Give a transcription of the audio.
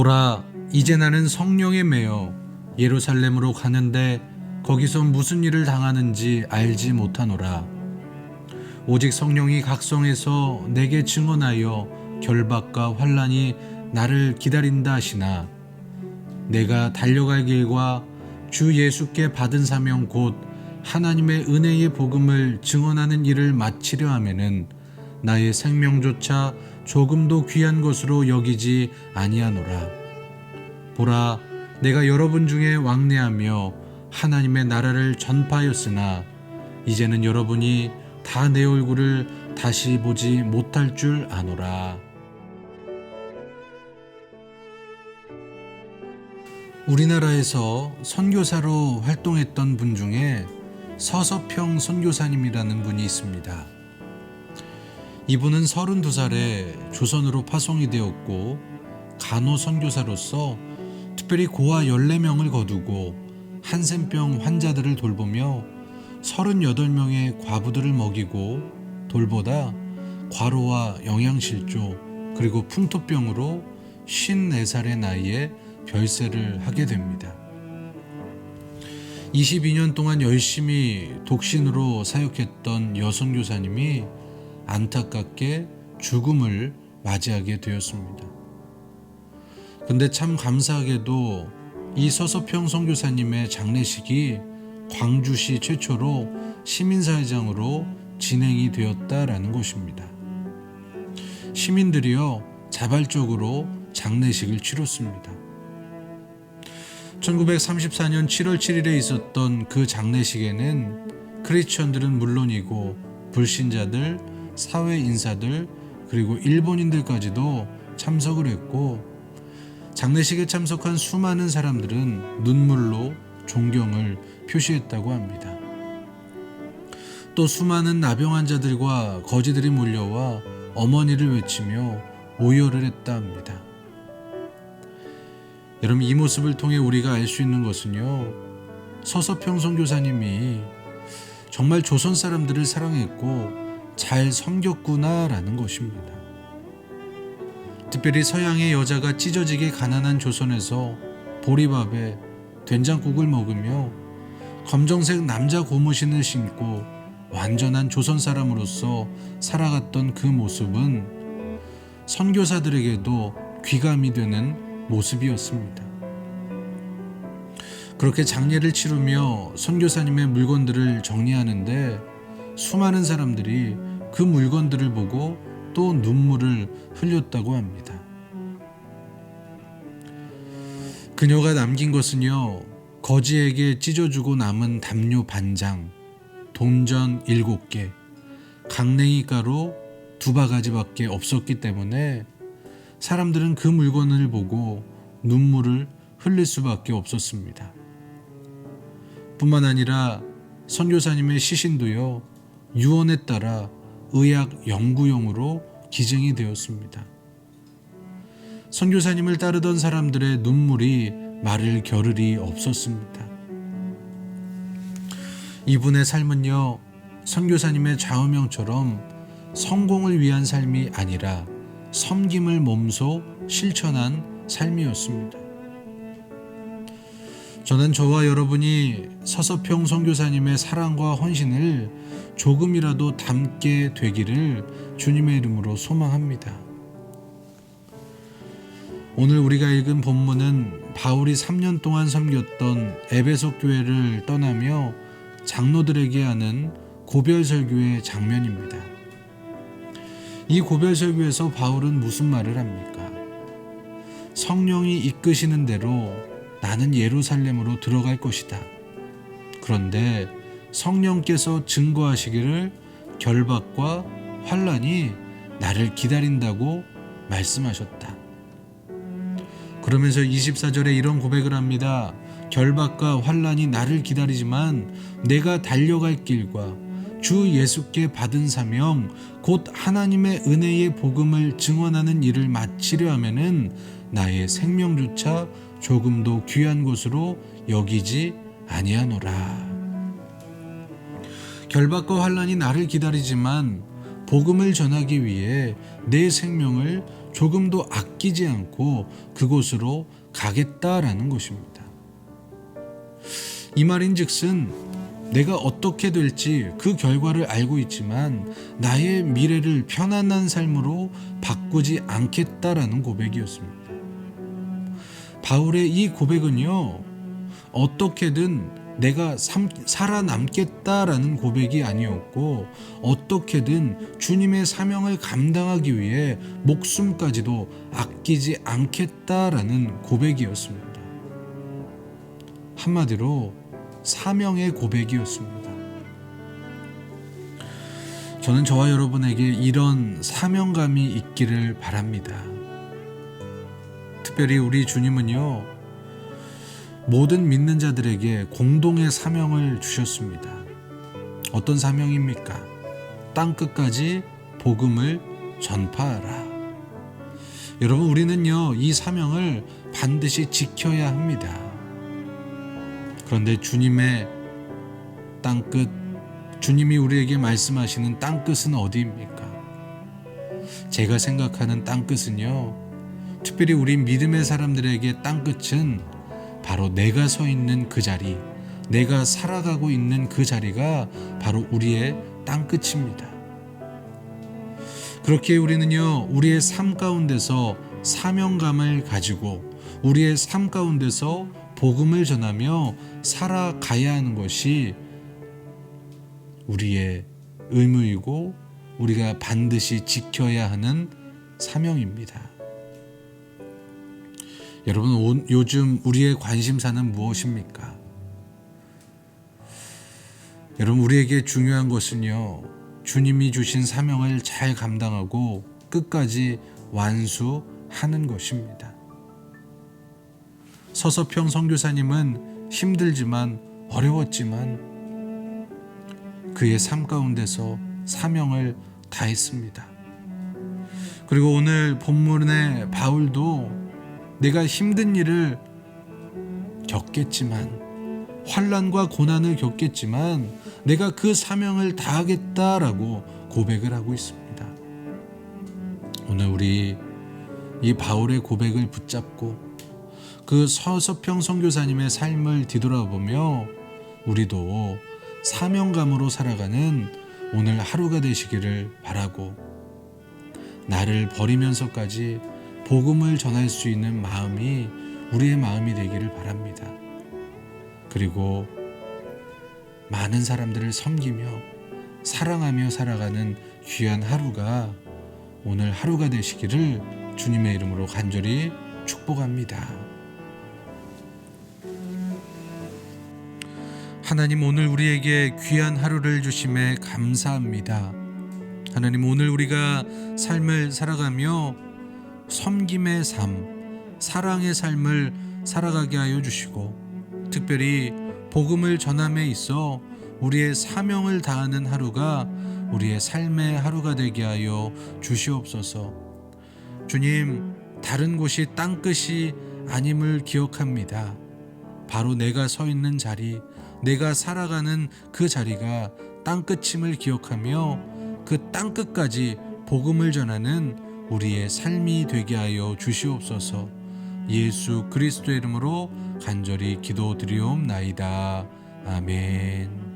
보라, 이제 나는 성령에 매여 예루살렘으로 가는데 거기서 무슨 일을 당하는지 알지 못하노라. 오직 성령이 각성해서 내게 증언하여 결박과 환란이 나를 기다린다 하시나 내가 달려갈 길과 주 예수께 받은 사명 곧 하나님의 은혜의 복음을 증언하는 일을 마치려 하면은 나의 생명조차 조금도 귀한 것으로 여기지 아니하노라. 보라, 내가 여러분 중에 왕래하며 하나님의 나라를 전파하였으나 이제는 여러분이 다 내 얼굴을 다시 보지 못할 줄 아노라. 우리나라에서 선교사로 활동했던 분 중에 서서평 선교사님이라는 분이 있습니다. 이분은 32살에 조선으로 파송이 되었고 간호 선교사로서 특별히 고아 14명을 거두고 한센병 환자들을 돌보며 38명의 과부들을 먹이고 돌보다 과로와 영양실조 그리고 풍토병으로 54살의 나이에 별세를 하게 됩니다. 22년 동안 열심히 독신으로 사역했던 여선교사님이 안타깝게 죽음을 맞이하게 되었습니다. 근데 참 감사하게도 이 서서평 선교사님의 장례식이 광주시 최초로 시민사회장으로 진행이 되었다라는 것입니다. 시민들이요 자발적으로 장례식을 치렀습니다. 1934년 7월 7일에 있었던 그 장례식에는 크리스천들은 물론이고 불신자들, 사회 인사들, 그리고 일본인들까지도 참석을 했고 장례식에 참석한 수많은 사람들은 눈물로 존경을 표시했다고 합니다. 또 수많은 나병 환자들과 거지들이 몰려와 어머니를 외치며 오열을 했다 합니다. 여러분 이 모습을 통해 우리가 알 수 있는 것은요 서서평 선교사님이 정말 조선 사람들을 사랑했고 잘 섬겼구나라는 것입니다. 특별히 서양의 여자가 찢어지게 가난한 조선에서 보리밥에 된장국을 먹으며 검정색 남자 고무신을 신고 완전한 조선 사람으로서 살아갔던 그 모습은 선교사들에게도 귀감이 되는 모습이었습니다. 그렇게 장례를 치르며 선교사님의 물건들을 정리하는데 수많은 사람들이 그 물건들을 보고 또 눈물을 흘렸다고 합니다. 그녀가 남긴 것은요, 거지에게 찢어주고 남은 담요 반장, 돈전 일곱 개, 강냉이 가루 두 바가지밖에 없었기 때문에 사람들은 그 물건을 보고 눈물을 흘릴 수밖에 없었습니다. 뿐만 아니라 선교사님의 시신도요, 유언에 따라 의학 연구용으로 기증이 되었습니다. 선교사님을 따르던 사람들의 눈물이 마를 겨를이 없었습니다. 이분의 삶은요, 선교사님의 좌우명처럼 성공을 위한 삶이 아니라 섬김을 몸소 실천한 삶이었습니다. 저는 저와 여러분이 서서평 선교사님의 사랑과 헌신을 조금이라도 담게 되기를 주님의 이름으로 소망합니다. 오늘 우리가 읽은 본문은 바울이 3년 동안 섬겼던 에베소 교회를 떠나며 장로들에게 하는 고별 설교의 장면입니다. 이 고별 설교에서 바울은 무슨 말을 합니까? 성령이 이끄시는 대로 나는 예루살렘으로 들어갈 것이다. 그런데 성령께서 증거하시기를 결박과 환란이 나를 기다린다고 말씀하셨다. 그러면서 24절에 이런 고백을 합니다. 결박과 환란이 나를 기다리지만 내가 달려갈 길과 주 예수께 받은 사명 곧 하나님의 은혜의 복음을 증언하는 일을 마치려 하면은 나의 생명조차 조금도 귀한 것으로 여기지 아니하노라. 결박과 환란이 나를 기다리지만 복음을 전하기 위해 내 생명을 조금도 아끼지 않고 그곳으로 가겠다라는 것입니다. 이 말인즉슨 내가 어떻게 될지 그 결과를 알고 있지만 나의 미래를 편안한 삶으로 바꾸지 않겠다라는 고백이었습니다. 바울의 이 고백은요, 어떻게든 내가 삼, 살아남겠다라는 고백이 아니었고, 어떻게든 주님의 사명을 감당하기 위해 목숨까지도 아끼지 않겠다라는 고백이었습니다. 한마디로 사명의 고백이었습니다. 저는 저와 여러분에게 이런 사명감이 있기를 바랍니다. 특별히 우리 주님은요, 모든 믿는 자들에게 공동의 사명을 주셨습니다. 어떤 사명입니까? 땅 끝까지 복음을 전파하라. 여러분, 우리는요, 이 사명을 반드시 지켜야 합니다. 그런데 주님의 땅끝, 주님이 우리에게 말씀하시는 땅끝은 어디입니까? 제가 생각하는 땅끝은요, 특별히 우리 믿음의 사람들에게 땅끝은 바로 내가 서 있는 그 자리, 내가 살아가고 있는 그 자리가 바로 우리의 땅끝입니다. 그렇게 우리는요, 우리의 삶 가운데서 사명감을 가지고 우리의 삶 가운데서 복음을 전하며 살아가야 하는 것이 우리의 의무이고 우리가 반드시 지켜야 하는 사명입니다. 여러분 요즘 우리의 관심사는 무엇입니까? 여러분 우리에게 중요한 것은요. 주님이 주신 사명을 잘 감당하고 끝까지 완수하는 것입니다. 서서평 선교사님은 힘들지만 어려웠지만 그의 삶 가운데서 사명을 다했습니다. 그리고 오늘 본문의 바울도 내가 힘든 일을 겪겠지만 환란과 고난을 겪겠지만 내가 그 사명을 다하겠다라고 고백을 하고 있습니다. 오늘 우리 이 바울의 고백을 붙잡고 그 서서평 선교사님의 삶을 뒤돌아보며 우리도 사명감으로 살아가는 오늘 하루가 되시기를 바라고 나를 버리면서까지 복음을 전할 수 있는 마음이 우리의 마음이 되기를 바랍니다. 그리고 많은 사람들을 섬기며 사랑하며 살아가는 귀한 하루가 오늘 하루가 되시기를 주님의 이름으로 간절히 축복합니다. 하나님 오늘 우리에게 귀한 하루를 주심에 감사합니다. 하나님 오늘 우리가 삶을 살아가며 섬김의 삶, 사랑의 삶을 살아가게 하여 주시고 특별히 복음을 전함에 있어 우리의 사명을 다하는 하루가 우리의 삶의 하루가 되게 하여 주시옵소서. 주님, 다른 곳이 땅끝이 아님을 기억합니다. 바로 내가 서 있는 자리, 내가 살아가는 그 자리가 땅끝임을 기억하며 그 땅끝까지 복음을 전하는 우리의 삶이 되게 하여 주시옵소서. 예수 그리스도의 이름으로 간절히 기도드리옵나이다. 아멘.